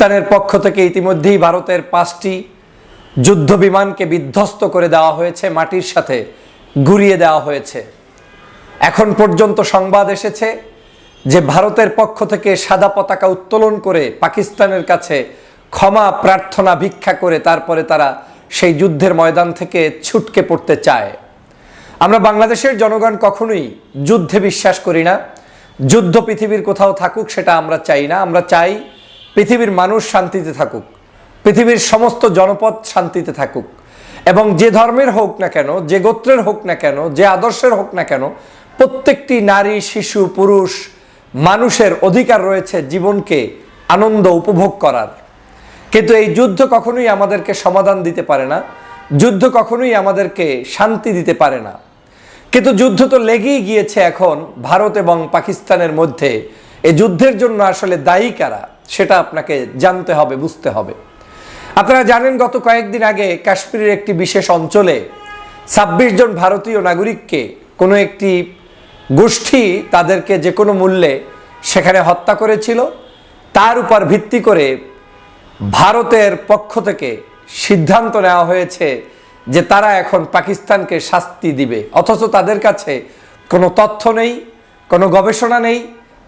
পাকিস্তানের পক্ষ থেকে ইতিমধ্যেই ভারতের পাঁচটি যুদ্ধ বিমানকে বিধ্বস্ত করে দেওয়া হয়েছে, মাটির সাথে গুড়িয়ে দেওয়া হয়েছে। এখন পর্যন্ত সংবাদ এসেছে যে ভারতের পক্ষ থেকে সাদা পতাকা উত্তোলন করে পাকিস্তানের কাছে ক্ষমা প্রার্থনা ভিক্ষা করে তারপরে তারা সেই যুদ্ধের ময়দান থেকে ছুটকে পড়তে চায়। আমরা বাংলাদেশের জনগণ কখনোই যুদ্ধে বিশ্বাস করি না। যুদ্ধ পৃথিবীর কোথাও থাকুক সেটা আমরা চাই না। আমরা চাই পৃথিবীর মানুষ শান্তিতে থাকুক, পৃথিবীর সমস্ত জনপদ শান্তিতে থাকুক। এবং যে ধর্মের হোক না কেন, যে গোত্রের হোক না কেন, যে আদর্শের হোক না কেন, প্রত্যেকটি নারী, শিশু, পুরুষ, মানুষের অধিকার রয়েছে জীবনকে আনন্দ উপভোগ করার। কিন্তু এই যুদ্ধ কখনোই আমাদেরকে সমাধান দিতে পারে না, যুদ্ধ কখনোই আমাদেরকে শান্তি দিতে পারে না। কিন্তু যুদ্ধ তো লেগেই গিয়েছে এখন ভারত এবং পাকিস্তানের মধ্যে। এই যুদ্ধের জন্য আসলে দায়ী কারা? সেটা আপনাকে জানতে হবে, বুঝতে হবে। আপনারা জানেন, গত কয়েকদিন আগে কাশ্মীরের একটি বিশেষ অঞ্চলে ছাব্বিশ জন ভারতীয় নাগরিককে কোনো একটি গোষ্ঠী তাদেরকে যে কোনো মূল্যে সেখানে হত্যা করেছিল, তার উপর ভিত্তি করে ভারতের পক্ষ থেকে সিদ্ধান্ত নেওয়া হয়েছে যে তারা এখন পাকিস্তানকে শাস্তি দিবে। অথচ তাদের কাছে কোনো তথ্য নেই, কোনো গবেষণা নেই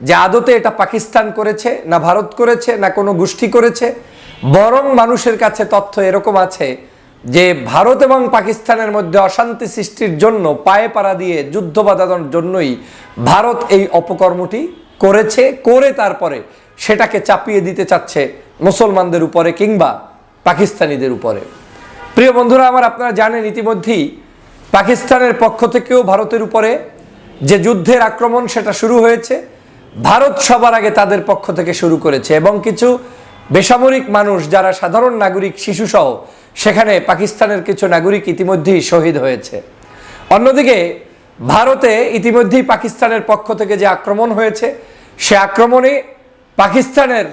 যে আদতে এটা পাকিস্তান করেছে, না ভারত করেছে, না কোনো গোষ্ঠী করেছে, বরং মানুষের কাছে তথ্য এরকম আছে যে ভারত এবং পাকিস্তানের মধ্যে অশান্তি সৃষ্টির জন্য পায়ে পাড়া দিয়ে যুদ্ধ বাঁধানোর জন্যই ভারত এই অপকর্মটি করেছে, করে তারপরে সেটাকে চাপিয়ে দিতে চাচ্ছে মুসলমানদের উপরে কিংবা পাকিস্তানিদের উপরে। প্রিয় বন্ধুরা, আমার আপনারা জানেন ইতিমধ্যেই পাকিস্তানের পক্ষ থেকেও ভারতের উপরে যে যুদ্ধের আক্রমণ সেটা শুরু হয়েছে। ভারত সবার আগে তাদের পক্ষ থেকে শুরু করেছে এবং কিছু বেসামরিক মানুষ যারা সাধারণ নাগরিক, শিশুসহ সেখানে পাকিস্তানের কিছু নাগরিক ইতিমধ্যেই শহীদ হয়েছে। অন্যদিকে, ভারতে ইতিমধ্যেই পাকিস্তানের পক্ষ থেকে যে আক্রমণ হয়েছে, সে আক্রমণে পাকিস্তানের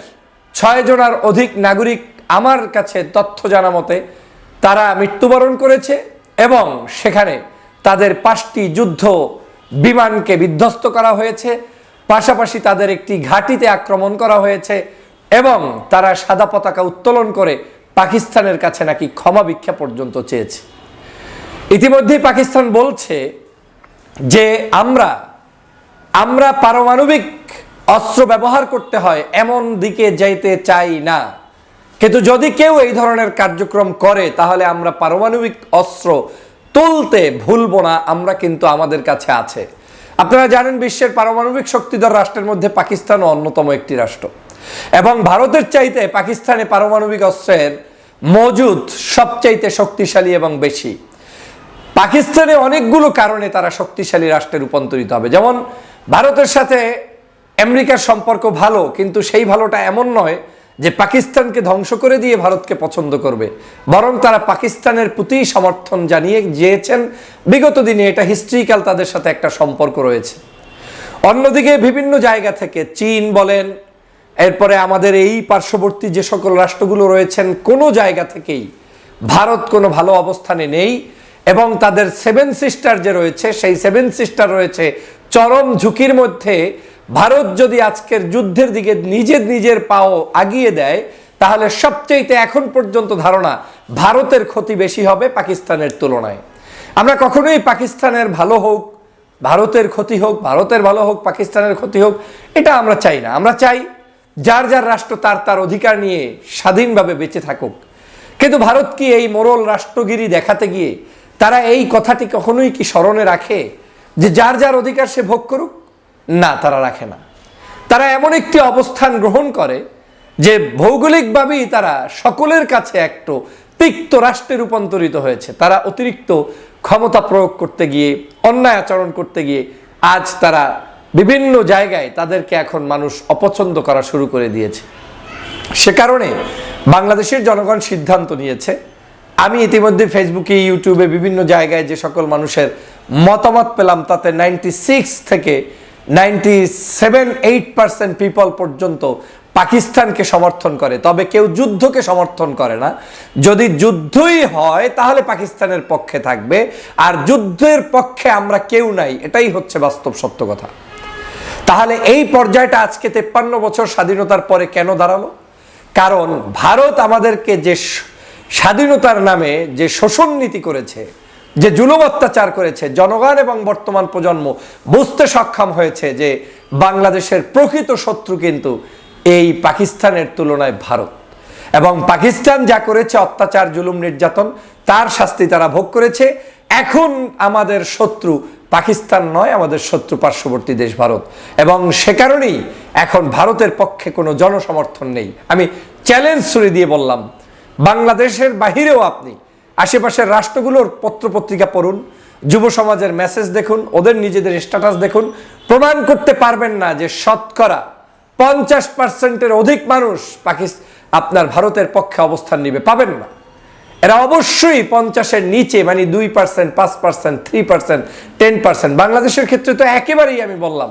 ছয় জনার অধিক নাগরিক আমার কাছে তথ্য জানা মতে তারা মৃত্যুবরণ করেছে এবং সেখানে তাদের পাঁচটি যুদ্ধ বিমানকে বিধ্বস্ত করা হয়েছে। পাশাপাশি তাদের একটি ঘাঁটিতে আক্রমণ করা হয়েছে এবং তারা সাদা পতাকা উত্তোলন করে পাকিস্তানের কাছে নাকি ক্ষমা ভিক্ষা পর্যন্ত চেয়েছে। ইতিমধ্যেই পাকিস্তান বলছে যে আমরা আমরা পারমাণবিক অস্ত্র ব্যবহার করতে হয়, এমন দিকে যাইতে চাই না। কিন্তু যদি কেউ এই ধরনের কার্যক্রম করে, তাহলে আমরা পারমাণবিক অস্ত্র তুলতে ভুলব না, আমরা কিন্তু আমাদের কাছে আছে। আপনারা জানেন বিশ্বের পারমাণবিক শক্তিধর রাষ্ট্রের মধ্যে পাকিস্তানও অন্যতম একটি রাষ্ট্র। এবং ভারতের চাইতে পাকিস্তানে পারমাণবিক অস্ত্রের মজুদ সবচাইতে শক্তিশালী এবং বেশি। পাকিস্তানে অনেকগুলো কারণে তারা শক্তিশালী রাষ্ট্রে রূপান্তরিত হবে। যেমন, ভারতের সাথে আমেরিকার সম্পর্ক ভালো, কিন্তু সেই ভালোটা এমন নয় যে পাকিস্তানকে ধ্বংস করে দিয়ে ভারতকে পছন্দ করবে, বরং তারা পাকিস্তানের প্রতি সমর্থন জানিয়ে গিয়েছেন, বিগত দিনে এটা হিস্ট্রিক্যাল তাদের সাথে একটা সম্পর্ক রয়েছে। অন্যদিকে বিভিন্ন জায়গা থেকে চীন বলেন, এরপরে আমাদের এই পার্শ্ববর্তী যে সকল রাষ্ট্রগুলো রয়েছেন, কোনো জায়গা থেকেই ভারত কোনো ভালো অবস্থানে নেই এবং তাদের সেভেন সিস্টার যে রয়েছে, সেই সেভেন সিস্টার রয়েছে, চরম ঝুঁকির মধ্যে ভারত যদি আজকের যুদ্ধের দিকে নিজের নিজের পাও আগিয়ে দেয়, তাহলে সবচেয়েতে এখন পর্যন্ত ধারণা ভারতের ক্ষতি বেশি হবে পাকিস্তানের তুলনায়। আমরা কখনোই পাকিস্তানের ভালো হোক, ভারতের ক্ষতি হোক, ভারতের ভালো হোক, পাকিস্তানের ক্ষতি হোক, এটা আমরা চাই না। আমরা চাই যার যার রাষ্ট্র তার তার অধিকার নিয়ে স্বাধীনভাবে বেঁচে থাকুক। কিন্তু ভারত কি এই মোরল রাষ্ট্রগিরি দেখাতে গিয়ে তারা এই কথাটি কখনোই কি স্মরণে রাখে যে যার যার অধিকার সে ভোগ করুক? না, তারা রাখে না। তারা এমন একটি অবস্থান গ্রহণ করে যে ভৌগোলিকভাবেই তারা সকলের কাছে একটু তিক্ত রাষ্ট্রে রূপান্তরিত হয়েছে। তারা অতিরিক্ত ক্ষমতা প্রয়োগ করতে গিয়ে, অন্যায় আচরণ করতে গিয়ে আজ তারা বিভিন্ন জায়গায় তাদেরকে এখন মানুষ অপছন্দ করা শুরু করে দিয়েছে। সে কারণে বাংলাদেশের জনগণ সিদ্ধান্ত নিয়েছে, আমি ইতিমধ্যে ফেসবুকে, ইউটিউবে বিভিন্ন জায়গায় যে সকল মানুষের মতামত পেলাম, তাতে নাইনটি সিক্স থেকে ninety seven, eight percent people পর্যন্ত পাকিস্তানকে সমর্থন করে। তবে কেউ যুদ্ধকে সমর্থন করে না। যদি যুদ্ধই হয়, তাহলে পাকিস্তানের পক্ষে থাকবে। আর যুদ্ধের পক্ষে আমরা কেউ নাই, এটাই হচ্ছে বাস্তব সত্য কথা। তাহলে এই পর্যায়টা আজকে তেপ্পান্ন বছর স্বাধীনতার পরে কেন দাঁড়াল? কারণ ভারত আমাদেরকে যে স্বাধীনতার নামে যে শোষণ নীতি করেছে যে জুলুম অত্যাচার করেছে, জনগণ এবং বর্তমান প্রজন্ম বুঝতে সক্ষম হয়েছে যে বাংলাদেশের প্রকৃত শত্রু কিন্তু এই পাকিস্তানের তুলনায় ভারত। এবং পাকিস্তান যা করেছে, অত্যাচার, জুলুম, নির্যাতন, তার শাস্তি তারা ভোগ করেছে। এখন আমাদের শত্রু পাকিস্তান নয়, আমাদের শত্রু পার্শ্ববর্তী দেশ ভারত। এবং সে কারণেই এখন ভারতের পক্ষে কোনো জনসমর্থন নেই। আমি চ্যালেঞ্জ ছুড়ে দিয়ে বললাম, বাংলাদেশের বাহিরেও আপনি আশেপাশের রাষ্ট্রগুলোর পত্রপত্রিকা পড়ুন, যুব সমাজের মেসেজ দেখুন, ওদের নিজেদের স্ট্যাটাস দেখুন। প্রমাণ করতে পারবেন না যে শতকরা পঞ্চাশ পার্সেন্টের অধিক মানুষ পাকিস্তান আপনার ভারতের পক্ষে অবস্থান নিবে। পাবেন না। এরা অবশ্যই পঞ্চাশের নিচে মানে দুই পার্সেন্ট পাঁচ percent three percent ten percent বাংলাদেশের ক্ষেত্রে তো একেবারেই আমি বললাম,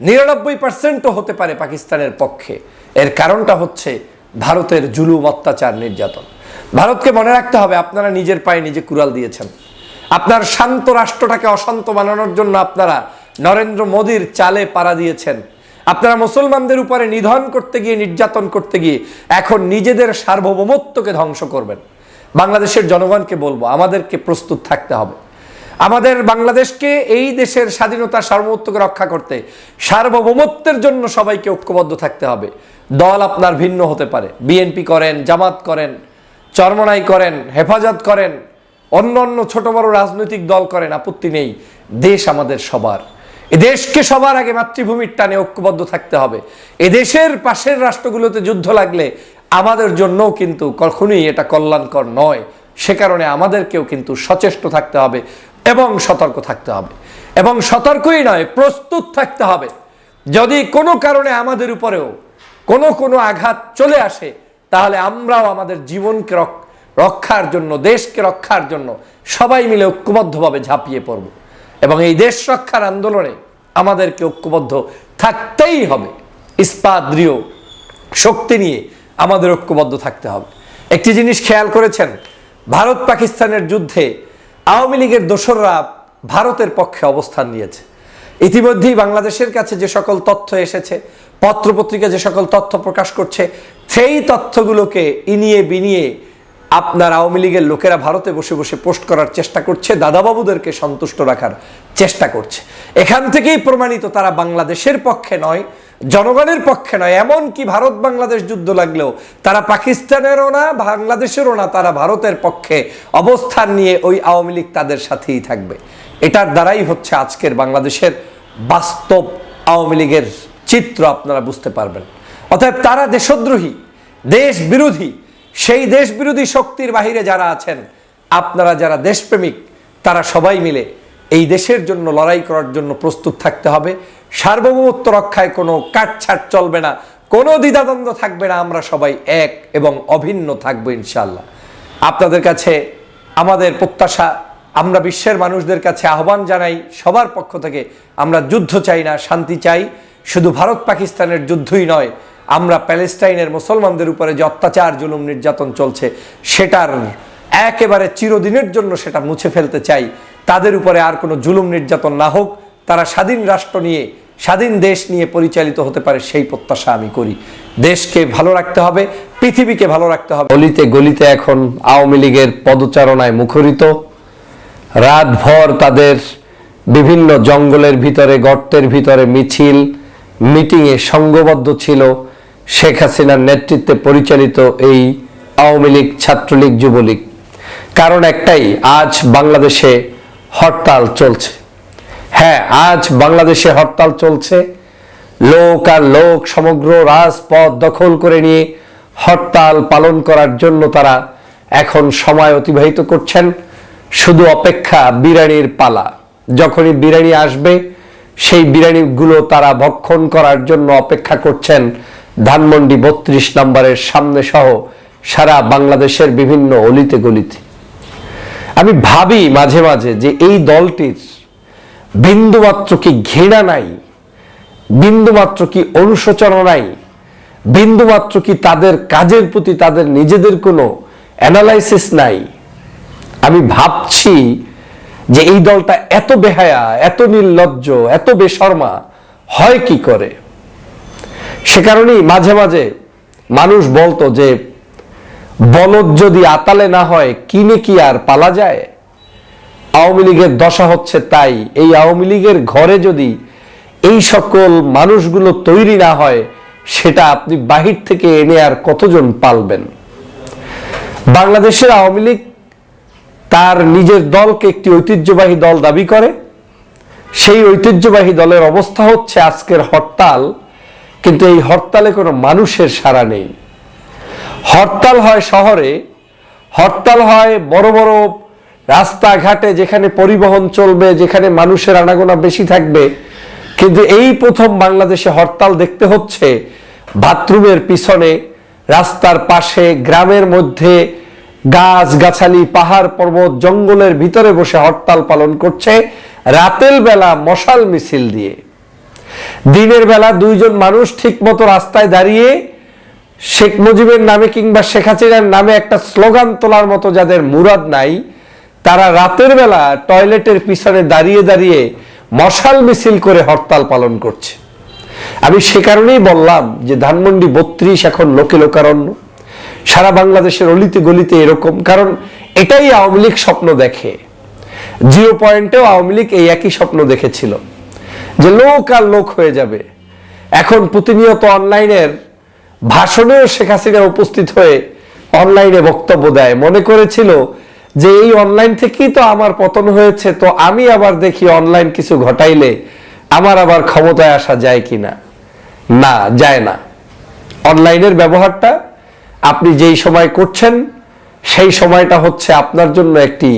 নিরানব্বই পার্সেন্টও হতে পারে পাকিস্তানের পক্ষে। এর কারণটা হচ্ছে ভারতের জুলুম অত্যাচার নির্যাতন। ভারতকে মনে রাখতে হবে আপনারা নিজের পায়ে নিজে কুড়াল দিয়েছেন। আপনার শান্ত রাষ্ট্রটাকে অশান্ত বানানোর জন্য আপনারা নরেন্দ্র মোদীর চালে পাড়া দিয়েছেন। আপনারা মুসলমানদের উপরে নিধন করতে গিয়ে, নির্যাতন করতে গিয়ে এখন নিজেদের সার্বভৌমত্বকে ধ্বংস করবেন। বাংলাদেশের জনগণকে বলব, আমাদেরকে প্রস্তুত থাকতে হবে। আমাদের বাংলাদেশকে এই দেশের স্বাধীনতা, সার্বভৌমত্বকে রক্ষা করতে সার্বভৌমত্বের জন্য সবাইকে ঐক্যবদ্ধ থাকতে হবে। দল আপনার ভিন্ন হতে পারে। বিএনপি করেন, জামাত করেন চরমনাই করেন, হেফাজত করেন, অন্য অন্য ছোট বড় রাজনৈতিক দল করেন, আপত্তি নেই। দেশ আমাদের সবার। দেশকে সবার আগে মাতৃভূমির টানে ঐক্যবদ্ধ থাকতে হবে। এদেশের পাশের রাষ্ট্রগুলোতে যুদ্ধ লাগলে আমাদের জন্যও কিন্তু কখনোই এটা কল্যাণকর নয়। সে কারণে আমাদেরকেও কিন্তু সচেষ্ট থাকতে হবে এবং সতর্ক থাকতে হবে। এবং সতর্কই নয়, প্রস্তুত থাকতে হবে। যদি কোনো কারণে আমাদের উপরেও কোনো কোনো আঘাত চলে আসে তাহলে আমরাও আমাদের জীবনকে রক- রক্ষার জন্য, দেশকে রক্ষার জন্য সবাই মিলে ঐক্যবদ্ধভাবে ঝাঁপিয়ে পড়ব। এবং এই দেশ রক্ষার আন্দোলনে আমাদেরকে ঐক্যবদ্ধ থাকতেই হবে। ইস্পাত দৃঢ় শক্তি নিয়ে আমাদের ঐক্যবদ্ধ থাকতে হবে। একটি জিনিস খেয়াল করেছেন ভারত পাকিস্তানের যুদ্ধে আওয়ামী লীগের দোসররা ভারতের পক্ষে অবস্থান নিয়েছে। ইতিমধ্যেই বাংলাদেশের কাছে যে সকল তথ্য এসেছে, পত্রপত্রিকা যে সকল তথ্য প্রকাশ করছে, সেই তথ্যগুলোকে ইনিয়ে বিনিয়ে আপনার আওয়ামী লীগের লোকেরা ভারতে বসে বসে পোস্ট করার চেষ্টা করছে, দাদাবাবুদেরকে সন্তুষ্ট রাখার চেষ্টা করছে। এখান থেকেই প্রমাণিত তারা বাংলাদেশের পক্ষে নয়, জনগণের পক্ষে নয় এমন কি ভারত বাংলাদেশ যুদ্ধ লাগলেও তারা পাকিস্তানেরও না, বাংলাদেশেরও না, তারা ভারতের পক্ষে অবস্থান নিয়ে ওই আওয়ামী লীগ তাদের সাথেই থাকবে। এটার দ্বারাই হচ্ছে আজকের বাংলাদেশের বাস্তব আওয়ামী লীগের চিত্র আপনারা বুঝতে পারবেন। অতএব তারা দেশদ্রোহী দেশ বিরোধী সেই দেশ বিরোধী শক্তির বাহিরে যারা আছেন, আপনারা যারা দেশপ্রেমিক, তারা সবাই মিলে এই দেশের জন্য, লড়াই করার জন্য প্রস্তুত থাকতে হবে। সার্বভৌমত্ব রক্ষায় কোনো কাটছাট চলবে না, কোনো দ্বিধাদ্বন্দ্ব থাকবে না, আমরা সবাই এক এবং অভিন্ন থাকব ইনশাল্লাহ আপনাদের কাছে আমাদের প্রত্যাশা আমরা বিশ্বের মানুষদের কাছে আহ্বান জানাই, সবার পক্ষ থেকে আমরা যুদ্ধ চাই না, শান্তি চাই। শুধু ভারত পাকিস্তানের যুদ্ধই নয়, আমরা প্যালেস্টাইনের মুসলমানদের উপরে যে অত্যাচার, জুলুম, নির্যাতন চলছে, সেটার একেবারে চিরদিনের জন্য সেটা মুছে ফেলতে চাই। তাদের উপরে আর কোনো জুলুম, নির্যাতন না হোক, তারা স্বাধীন রাষ্ট্র নিয়ে, স্বাধীন দেশ নিয়ে পরিচালিত হতে পারে সেই প্রত্যাশা আমি করি। দেশকে ভালো রাখতে হবে, পৃথিবীকে ভালো রাখতে হবে। গলিতে গলিতে এখন আওয়ামী লীগের পদচারণায় মুখরিত। রাতভর তাদের বিভিন্ন জঙ্গলের ভিতরে, গর্তের ভিতরে মিছিল, মিটিংয়ে সঙ্গবদ্ধ ছিল শেখ হাসিনার নেতৃত্বে পরিচালিত এই আওয়ামী লীগ ছাত্রলীগ যুবলীগ। কারণ একটাই, আজ বাংলাদেশে হরতাল চলছে। হ্যাঁ আজ বাংলাদেশে হরতাল চলছে। লোক আর লোক সমগ্র রাজপথ দখল করে নিয়ে হরতাল পালন করার জন্য তারা এখন সময় অতিবাহিত করছেন। শুধু অপেক্ষা বিরিয়ানির পালা। যখনই বিরিয়ানি আসবে, সেই বিরিয়ানিগুলো তারা ভক্ষণ করার জন্য অপেক্ষা করছেন। ধানমন্ডি বত্রিশ নম্বরের সামনে সহ সারা বাংলাদেশের বিভিন্ন অলিতে গলিতে। আমি ভাবি মাঝে মাঝে যে এই দলটির বিন্দুমাত্র কি ঘৃণা নাই? বিন্দুমাত্র কি অনুশোচনা নাই? বিন্দুমাত্র কি তাদের কাজের প্রতি তাদের নিজেদের কোনো অ্যানালাইসিস নাই? আমি ভাবছি যে এই দলটা এত বেহায়া, এত নির্লজ্জ, এত বেশর্মা, হয় কি করে? সে কারণেই মাঝে মাঝে মানুষ বলতো যে বলদ যদি আতালে না হয়, কিনে কি আর পালা যায়? আওয়ামী লীগের দশা হচ্ছে তাই, এই আওয়ামী লীগের ঘরে যদি এই সকল মানুষগুলো তৈরি না হয়, সেটা আপনি বাহির থেকে এনে আর কতজন পালবেন? বাংলাদেশের আওয়ামী লীগ তার নিজের দলকে একটি ঐতিহ্যবাহী দল দাবি করে। সেই ঐতিহ্যবাহী দলের অবস্থা হচ্ছে আজকের হরতাল, কিন্তু এই হরতালে কোনো মানুষের সাড়া নেই। হরতাল হয় শহরে, হরতাল হয় বড় বড় রাস্তাঘাটে যেখানে পরিবহন চলবে, যেখানে মানুষের আনাগোনা বেশি থাকবে। কিন্তু এই প্রথম বাংলাদেশে হরতাল দেখতে হচ্ছে বাথরুমের পিছনে, রাস্তার পাশে, গ্রামের মধ্যে গাছ গাছালি পাহাড় পর্বত, জঙ্গলের ভিতরে বসে হরতাল পালন করছে রাতের বেলা মশাল মিছিল দিয়ে। দিনের বেলা দুইজন মানুষ ঠিক মতো রাস্তায় দাঁড়িয়ে শেখ মুজিবের নামে কিংবা শেখ হাসিনার নামে একটা স্লোগান তোলার মতো যাদের মুরাদ নাই, তারা রাতের বেলা টয়লেটের পিছনে দাঁড়িয়ে দাঁড়িয়ে মশাল মিছিল করে হরতাল পালন করছে। আমি সে কারণেই বললাম যে ধানমন্ডি বত্রিশ এখন লোকে লোকারণ্য। সারা বাংলাদেশের অলিতে গলিতে এরকম। কারণ এটাই আওয়ামী লীগ স্বপ্ন দেখে। জিরো পয়েন্টেও আওয়ামী লীগ এই একই স্বপ্ন দেখেছিল। যে লোক আর লোক হয়ে যাবে। এখন প্রতিনিয়ত অনলাইনের ভাষণেও শেখ হাসিনা উপস্থিত হয়ে অনলাইনে বক্তব্য দেয়। মনে করেছিল যে এই অনলাইন থেকেই তো আমার পতন হয়েছে, তো আমি আবার দেখি অনলাইন কিছু ঘটাইলে আমার আবার ক্ষমতায় আসা যায় কিনা? না, যায় না। অনলাইনের ব্যবহারটা আপনি যেই সময় করছেন, সেই সময়টা হচ্ছে আপনার জন্য একটি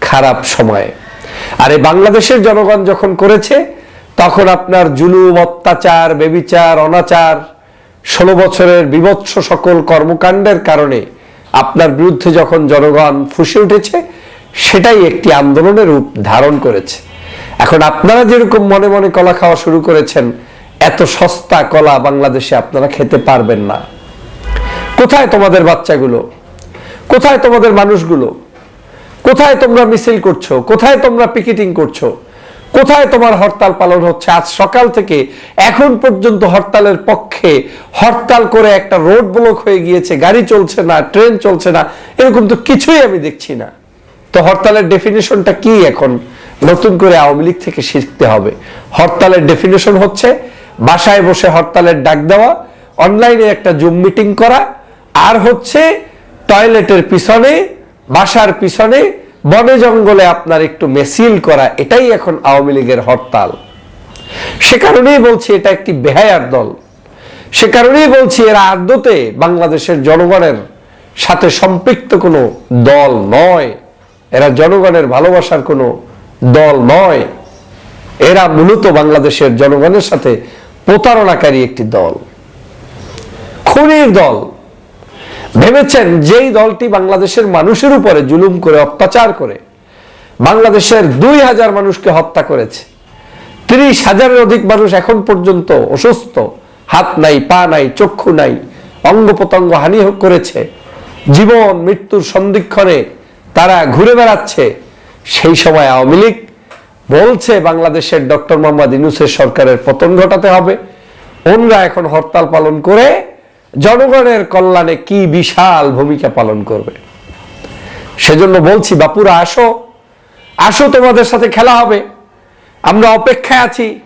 খারাপ সময়। আর এই বাংলাদেশের জনগণ যখন করেছে, তখন আপনার জুলুম, অত্যাচার, বেবিচার, অনাচার, ষোলো বছরের বিভৎস সকল কর্মকাণ্ডের কারণে আপনার বিরুদ্ধে যখন জনগণ ফুসে উঠেছে, সেটাই একটি আন্দোলনের রূপ ধারণ করেছে। এখন আপনারা যেরকম মনে মনে কলা খাওয়া শুরু করেছেন, এত সস্তা কলা বাংলাদেশে আপনারা খেতে পারবেন না। কোথায় তোমাদের বাচ্চাগুলো? কোথায় তোমাদের মানুষগুলো? কোথায় তোমরা মিছিল করছ? কোথায় তোমরা পিকেটিং করছ? কোথায় তোমার হরতাল পালন হচ্ছে? আজ সকাল থেকে এখন পর্যন্ত হরতালের পক্ষে হরতাল করে একটা রোড ব্লক হয়ে গিয়েছে, গাড়ি চলছে না, ট্রেন চলছে না, এরকম তো কিছুই আমি দেখছি না। তো হরতালের ডেফিনেশনটা কি এখন? নতুন করে আওয়ামী লীগ থেকে শিখতে হবে। হরতালের ডেফিনেশন হচ্ছে বাসায় বসে হরতালের ডাক দেওয়া, অনলাইনে একটা জুম মিটিং করা আর হচ্ছে টয়লেটের পিছনে, বাসার পিছনে, বনে জঙ্গলে আপনার একটু মেসিল করা, এটাই এখন আওয়ামী লীগের হরতাল। সে কারণেই বলছি এটা একটি বেহায়ার দল। সে কারণেই বলছি এরা আদতে বাংলাদেশের জনগণের সাথে সম্পৃক্ত কোনো দল নয়, এরা জনগণের ভালোবাসার কোনো দল নয়, এরা মূলত বাংলাদেশের জনগণের সাথে প্রতারণাকারী একটি দল। খুনির দল। ভেবেছেন যেই দলটি বাংলাদেশের মানুষের উপরে জুলুম করে, অত্যাচার করে, বাংলাদেশের দুই হাজার মানুষকে হত্যা করেছে। তিরিশ হাজারের অধিক মানুষ এখন পর্যন্ত অসুস্থ, হাত নাই, পা নাই, চক্ষু নাই, অঙ্গ প্রত্যঙ্গ হানি করেছে। জীবন, মৃত্যুর সন্ধিক্ষণে তারা ঘুরে বেড়াচ্ছে। সেই সময় আওয়ামী লীগ বলছে, বাংলাদেশের ডক্টর মোহাম্মদ ইনুসের সরকারের পতন ঘটাতে হবে। ওনরা এখন হরতাল পালন করে জনগণের কল্যাণে কি বিশাল ভূমিকা পালন করবে? সেজন্য বলছি, বাপুরা, আসো। আসো, তোমাদের সাথে খেলা হবে। আমরা অপেক্ষায় আছি।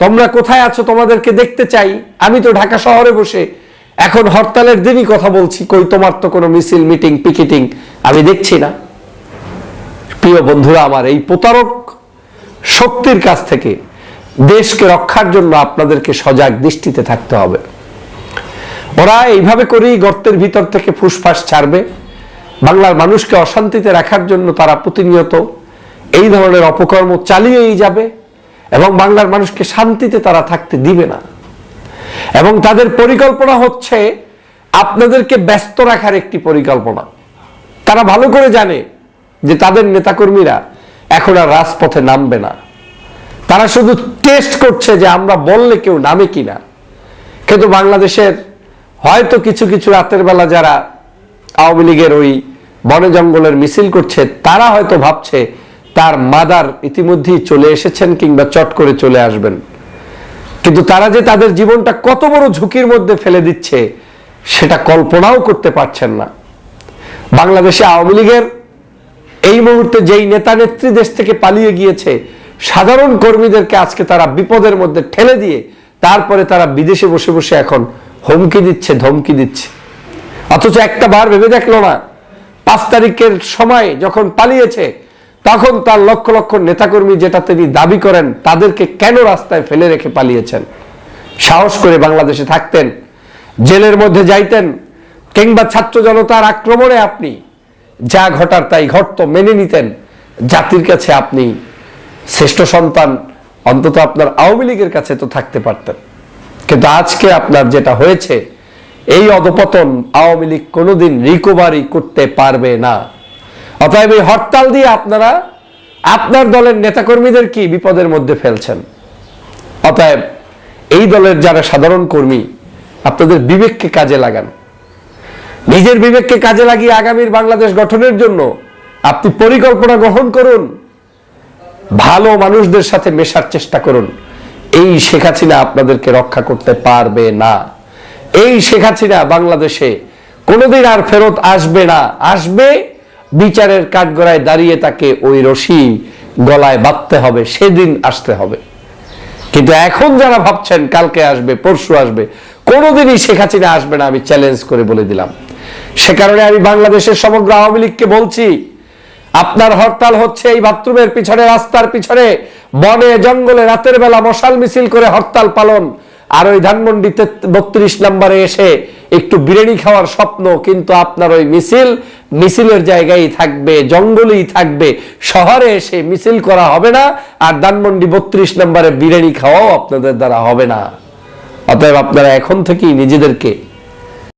তোমরা কোথায় আছো তোমাদেরকে দেখতে চাই। আমি তো ঢাকা শহরে বসে এখন হরতালের দিনই কথা বলছি। কই, তোমার তো কোনো মিছিল, মিটিং, পিকেটিং আমি দেখছি না। প্রিয় বন্ধুরা, আমার এই প্রতারক শক্তির কাছ থেকে দেশকে রক্ষার জন্য আপনাদেরকে সজাগ দৃষ্টিতে থাকতে হবে। ওরা এইভাবে করেই গর্তের ভিতর থেকে ফুসফাস ছাড়বে। বাংলার মানুষকে অশান্তিতে রাখার জন্য তারা প্রতিনিয়ত এই ধরনের অপকর্ম চালিয়েই যাবে এবং বাংলার মানুষকে শান্তিতে তারা থাকতে দিবে না। এবং তাদের পরিকল্পনা হচ্ছে আপনাদেরকে ব্যস্ত রাখার একটি পরিকল্পনা। তারা ভালো করে জানে যে তাদের নেতাকর্মীরা এখন আর রাজপথে নামবে না। তারা শুধু টেস্ট করছে যে আমরা বললে কেউ নামে কিনা। কিন্তু বাংলাদেশের হয়তো কিছু কিছু রাতের বেলা যারা আওয়ামী লীগের ওই বনে জঙ্গলের মিছিল করছে, তারা হয়তো ভাবছে তার মাদার ইতিমধ্যেই চলে এসেছেন কিংবা চট করে চলে আসবেন। কিন্তু তারা যে তাদের জীবনটা কত বড় ঝুঁকির মধ্যে ফেলে দিচ্ছে, সেটা কল্পনাও করতে পারছেন না। বাংলাদেশে আওয়ামী লীগের এই মুহূর্তে যেই নেতা নেত্রী দেশ থেকে পালিয়ে গিয়েছে, সাধারণ কর্মীদেরকে আজকে তারা বিপদের মধ্যে ঠেলে দিয়ে, তারপরে তারা বিদেশে বসে বসে এখন হুমকি দিচ্ছে, ধমকি দিচ্ছে। অথচ একটা বার ভেবে দেখল না। পাঁচ তারিখের সময় যখন পালিয়েছে, তখন তার লক্ষ লক্ষ নেতাকর্মী যেটা তিনি দাবি করেন, তাদেরকে কেন রাস্তায় ফেলে রেখে পালিয়েছেন? সাহস করে বাংলাদেশে থাকতেন, জেলের মধ্যে যাইতেন, কিংবা ছাত্র জনতার আক্রমণে আপনি যা ঘটার তাই ঘটত মেনে নিতেন। জাতির কাছে আপনি শ্রেষ্ঠ সন্তান, অন্তত আপনার আওয়ামী লীগের কাছে তো থাকতে পারতেন। কিন্তু আজকে আপনার যেটা হয়েছে, এই অধপতন আওয়ামী লীগ কোনোদিন রিকভারি করতে পারবে না। অতএব এই হরতাল দিয়ে আপনারা, আপনার দলের নেতাকর্মীদের কি বিপদের মধ্যে ফেলছেন? অতএব এই দলের যারা সাধারণ কর্মী, আপনাদের বিবেককে কাজে লাগান। নিজের বিবেককে কাজে লাগিয়ে আগামীর বাংলাদেশ গঠনের জন্য আপনি পরিকল্পনা গ্রহণ করুন। ভালো মানুষদের সাথে মেশার চেষ্টা করুন। এই শেখ হাসিনা আপনাদেরকে রক্ষা করতে পারবে না। এই শেখ হাসিনা বাংলাদেশে কোনোদিন আর ফেরত আসবে না। আসবে, বিচারের কাঠগড়ায় দাঁড়িয়ে তাকে ওই রশি গলায় বাঁধতে হবে, সেদিন আসতে হবে। কিন্তু এখন যারা ভাবছেন কালকে আসবে, পরশু আসবে, কোনোদিনই শেখ হাসিনা আসবে না, আমি চ্যালেঞ্জ করে বলে দিলাম। সে কারণে আমি বাংলাদেশের সমগ্র আওয়ামী লীগকে বলছি আপনার হরতাল হচ্ছে এই বাথরুমের পিছনে, রাস্তার পিছনে। বনে, জঙ্গলে রাতের বেলা মশাল মিছিল করে হরতাল পালন। আর ওই ধানমন্ডিতে বত্রিশ নম্বরে এসে একটু বিরিয়ানি খাওয়ার স্বপ্ন, কিন্তু আপনার ওই মিছিল, মিছিলের জায়গায় থাকবে, জঙ্গলেই থাকবে। শহরে এসে মিছিল করা হবে না, আর ধানমন্ডি বত্রিশ নম্বরে বিরিয়ানি খাওয়াও আপনাদের দ্বারা হবে না। অতএব আপনারা এখন থেকেই নিজেদেরকে